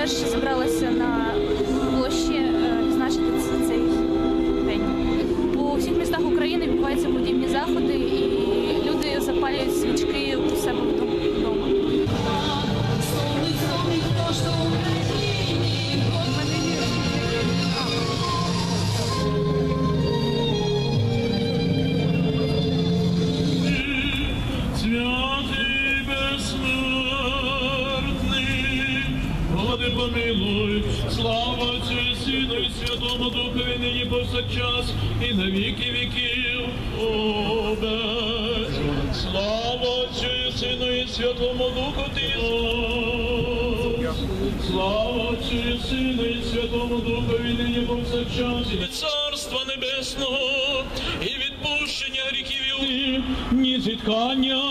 теж зібралася на площі е, відзначити цей день. У всіх містах України відбуваються подібні заходи. Помилуй, слава Отцю Сину і Святому Духові нині повсякчас і на віки віків. Обе. Слава Отцю Сину і Святому Духу Ти. Слава Отцю Сину і Святому Духові нині повсякчас Царства Небесного і відпущення гріхів і ні зіткання,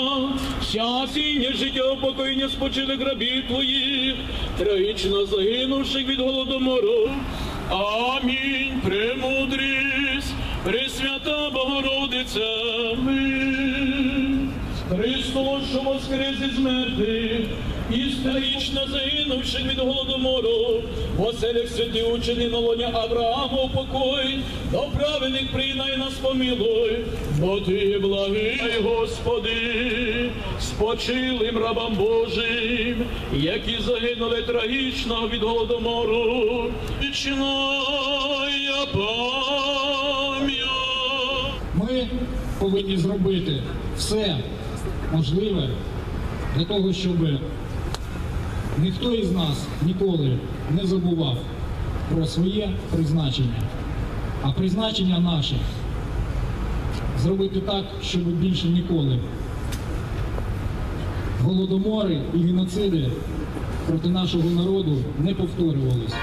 щастя, ні життя, покоєння спочили рабів твоїх, трагічно загинувших від голодомору. Амінь, премудрість, Пресвята Богородиця, ми. Христос, що воскрес із мертвих, і столічно загинувши від голодомору, в оселях святі учені на лоні Авраама упокой, до праведних прийнай нас помилуй, бо ти благий, Господи, спочилим рабам Божим, які загинули трагічно від голодомору, вічна пам'ять. Ми повинні зробити все можливе для того, щоб ніхто із нас ніколи не забував про своє призначення. А призначення наше зробити так, щоб більше ніколи голодомори і геноциди проти нашого народу не повторювалися.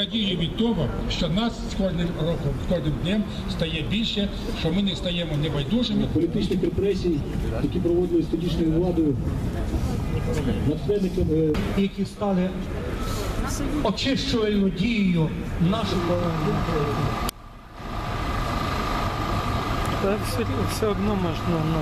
Радію від того, що нас з кожним роком, з кожним днем стає більше, що ми не стаємо небайдужими. політичних репресій, які проводились тодішньою владою, натхненниками які стали очищувальною дією нашого Та все, все одно можна на